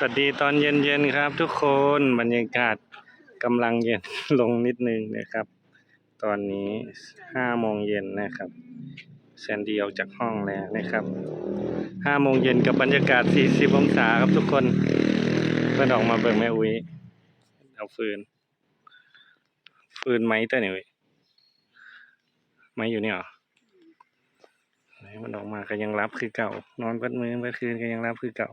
สวัสดีตอนเย็นๆครับ ทุกคนบรรยากาศกำลังเย็นลงนิดนึงนะครับ ตอนนี้ห้าโมงเย็นนะครับแซนดี้ออกจากห้องแล้วนะครับห้าโมงเย็นกับบรรยากาศสี่สิบองศาครับทุกคนเพื่อนออกมาเบิ่งแม่อุ้ยเอาฟืน ฟืนไหมเต้าหนิอุ้ยไหมอยู่นี่เหรอไหนมันออกมาก็ยังรับคือเก่า นอนเพัดมือเพัดคืนก็ยังรับคือเก่า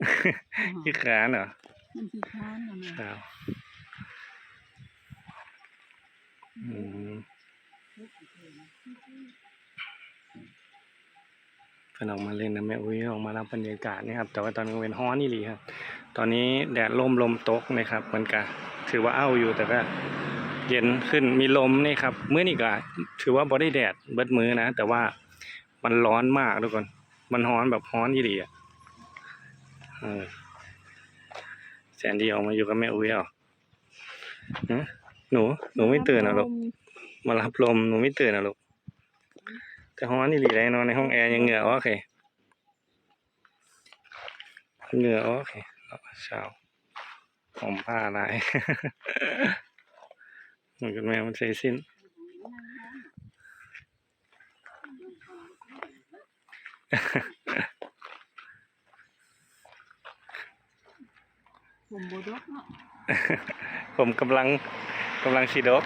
มันขี้ค้านที่ค้านเหรอมันขี้ค้านนะคแม่รับอืมเพิ่นออกมาเล่นนะแม่อุ้ยออกมารับบรรยากาศนะครับ แต่ว่าตอนกลางเวนฮ้อนนี่หลีครับ ตอนนี้แดดลมลมตกนะครับ มันก็ถือว่าเอ้าอยู่แต่ก็เย็นขึ้นมีลมนี่ครับมื้อนี้ก็ถือว่าบ่ได้แดดเบิดมื้อนะ แต่ว่ามันร้อนมากทุกคน มันร้อนแบบร้อนยี่หลีอะเออ แสนดีออกมาอยู่กับแม่อุ้ยเหรอฮะหนูหนูไม่ตื่นเหรอลูกมารับลมหนูไม่ตื่นเหรอลูกแต่ห้องนี่หลีไรนอนในห้องแอร์ยังเหงื่อออเลยเหงื่อออเลยเช้าผมผ้าลายเหมือนกันแม่มันใส่สิ้น ผมบดกเนาะผมกำลังกำลังฉีดอก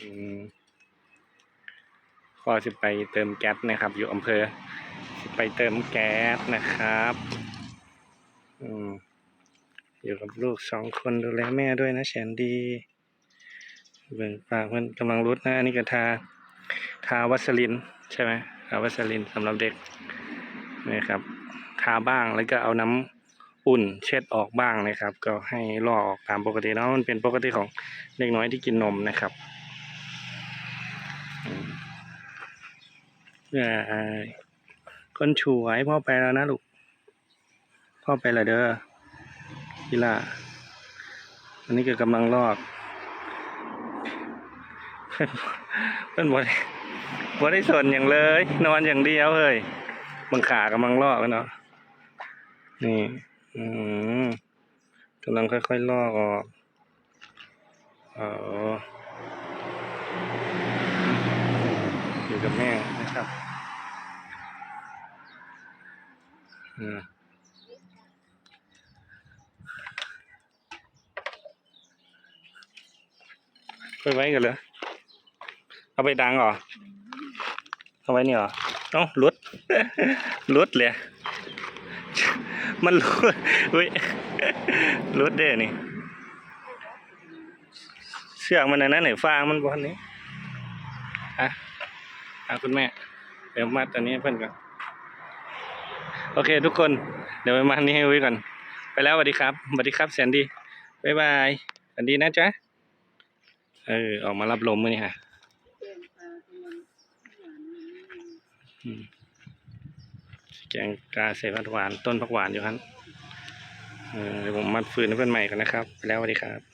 อืมก็จะไปเติมแก๊สนะครับ อยู่อำเภอสิไปเติมแก๊สนะครับอือยู่กับลูกสองคนดูแลแม่ด้วยนะแสนดีเบิ่งปากมันกำลังรุดนะ อันนี้ก็ทา ทาวัสลินใช่ไหมทาวัสลินสำหรับเด็ก นะครับ ทาบ้างแล้วก็เอาน้ำอุ่นเช็ดออกบ้างนะครับ ก็ให้ลอกออกตามปกติเนาะมันเป็นปกติของเด็กน้อยที่กินนมนะครับอืมเอ่อคนฉวยพ่อไปแล้วนะลูกพ่อไปและเด้อกีฬาอันนี้ก็กำลังลอกเพิ่นบ่ได้บ่ได้สนอย่างเลย นอนอย่างเดียวเฮ้ย บังขากำลังลอกกันเนาะนี่ อืมกำลังค่อยๆลอกออกอ๋ออยู่กับแม่นะครับอืมไปไว้กันเลยเอาไปดังเหรอ เอาไว้นี่เหรอ เอ้าหลุดหลุดเลยมันหลุดอุ้ยหลุดเด้นี่เชือมันนนั้นไหนฟางมันบนนี้อะอะคุณแม่ เดี๋ยวมัดอันนี้เพื่อนก่อนโอเค ทุกคน เดี๋ยวไปมัดอันนี้ให้ไว้ก่อน ไปแล้วสวัสดีครับสวัสดีครับแสนดีบ๊ายบายสวัสดีนะจ๊ะเออออกมารับลมมือนี่ค่ะ แกงปลากำลังหวาน อืม แกงกาใส่ผักหวาน ต้นผักหวานอยู่ครับเดี๋ยวผมมัดฟืนให้เพื่อนใหม่กันนะครับไปแล้วสวัสดีครับ